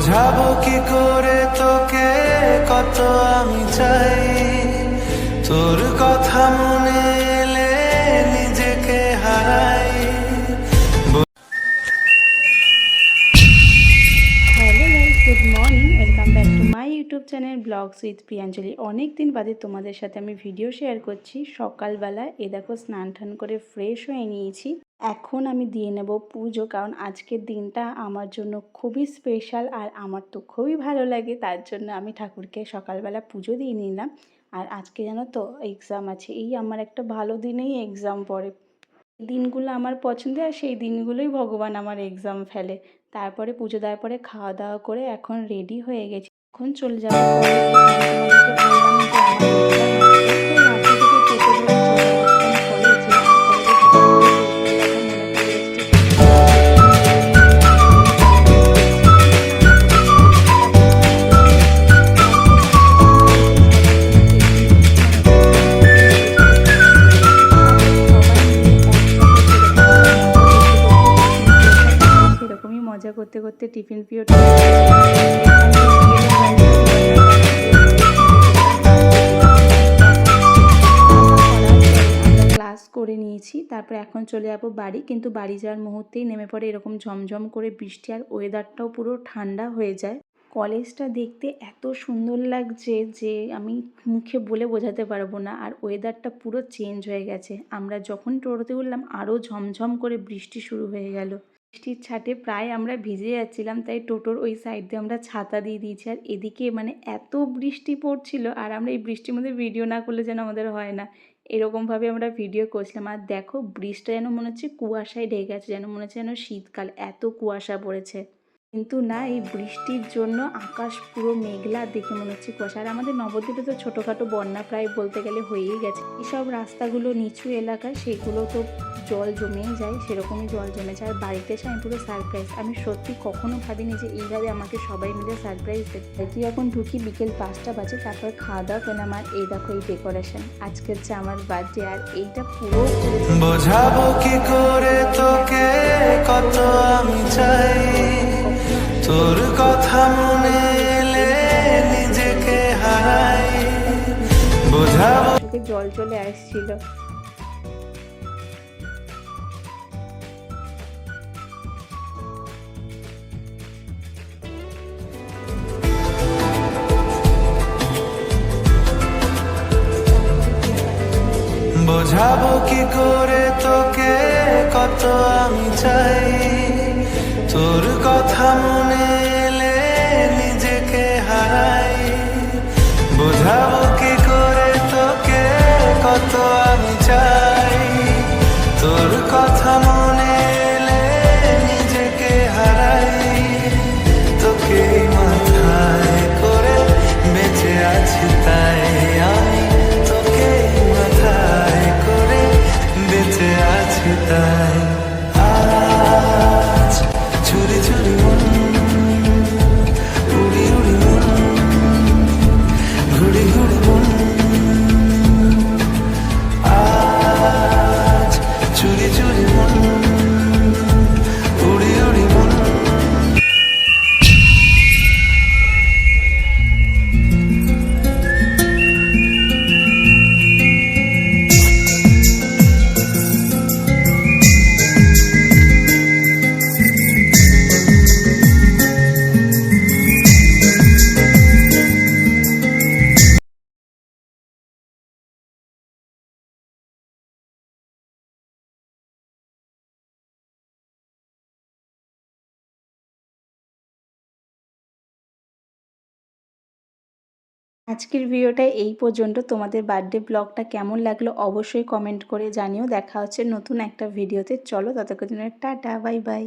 বোঝাবো কি করে তোকে কত আমি চাই। তোর কথা মনে এলে নিজেকে হারাই। YouTube channel vlogs with Priyanjali. অনেক দিন বাদে তোমাদের সাথে আমি ভিডিও শেয়ার করছি। সকালবেলা এ দেখো স্নান টান করে ফ্রেশ হয়ে নিয়েছি। এখন আমি দিয়ে নেব পুজো কারণ আজকের দিনটা আমার জন্য খুবই স্পেশাল আর আমার তো খুবই ভালো লাগে। তার জন্য আমি ঠাকুরকে সকালবেলা পুজো দিয়ে নিলাম। আর আজকে জানো তো এক্সাম আছে। এই আমার একটা ভালো দিনেই এক্সাম পড়ে। দিনগুলো আমার পছন্দের আর সেই দিনগুলোই ভগবান আমার এক্সাম ফেলে। তারপরে পুজো দেওয়ার পরে খাওয়া দাওয়া করে এখন রেডি হয়ে গেছি। এখন চলে যাব? তোমাদেরকে করতে যে আমার exam তারপর এখন চলে যাব বাড়ি। কিন্তু বাড়ি যাওয়ার মুহূর্তেই নেমে পড়ে এরকম ঝমঝম করে বৃষ্টি আর ওয়েদারটাও পুরো ঠান্ডা হয়ে যায়। কলেজটা দেখতে এত সুন্দর লাগছে যে আমি মুখে বলে বোঝাতে পারব না। আর ওয়েদারটা পুরো চেঞ্জ হয়ে গেছে। আমরা যখন টোটোতে উঠলাম আরও ঝমঝম করে বৃষ্টি শুরু হয়ে গেল। বৃষ্টির ছাটে প্রায় আমরা ভিজে যাচ্ছিলাম, তাই টোটোর ওই সাইড দিয়ে আমরা ছাতা দিয়ে দিয়েছি। আর এদিকে মানে এত বৃষ্টি পড়ছিল, আর আমরা এই বৃষ্টির মধ্যে ভিডিও না করলে যেন আমাদের হয় না। এরকমভাবে আমরা ভিডিও করছিলাম। আর দেখো, ব্রিজটা যেন মনে হচ্ছে কুয়াশায় ঢেকে গেছে, যেন মনে হচ্ছে যেন শীতকাল, এত কুয়াশা পড়েছে। কিন্তু না, এই বৃষ্টির জন্য আকাশ পুরো মেঘলা দেখে মনে হচ্ছে কুয়াশা। আর আমাদের নবদ্বীপে তো ছোটোখাটো বন্যা প্রায় বলতে গেলে হয়েই গেছে। এইসব রাস্তাগুলো নিচু এলাকা সেগুলো তো জল জমেই যায়, সেরকমই জল জমেছে। আর বাড়িতে এসে আমি পুরো সারপ্রাইজ আমি সত্যি কখনো ভাবিনি যে এইভাবে আমাকে সবাই মিলে সারপ্রাইজ দেবে। তুই এখন ঢুকি বিকেল পাঁচটা বাজে, তারপর খাওয়া দাওয়া করলাম আমার এই দেখো এই ডেকোরেশন আজকে হচ্ছে আমার বার্থডে আর এইটা পুরো বোঝাবো কি করে তোকে, কত আমি চাই। তোর কথা মনে এলে নিজেকে হারাই। বোঝাবো জল চলে আসছিল। বোঝাবো কি করে তোকে কত আমি চাই। আজকের ভিডিওটা এই পর্যন্ত। তোমাদের বার্থডে ব্লগটা কেমন লাগল অবশ্যই কমেন্ট করে জানিও। দেখা হচ্ছে নতুন একটা ভিডিওতে চলো ততক্ষণের টাটা বাই বাই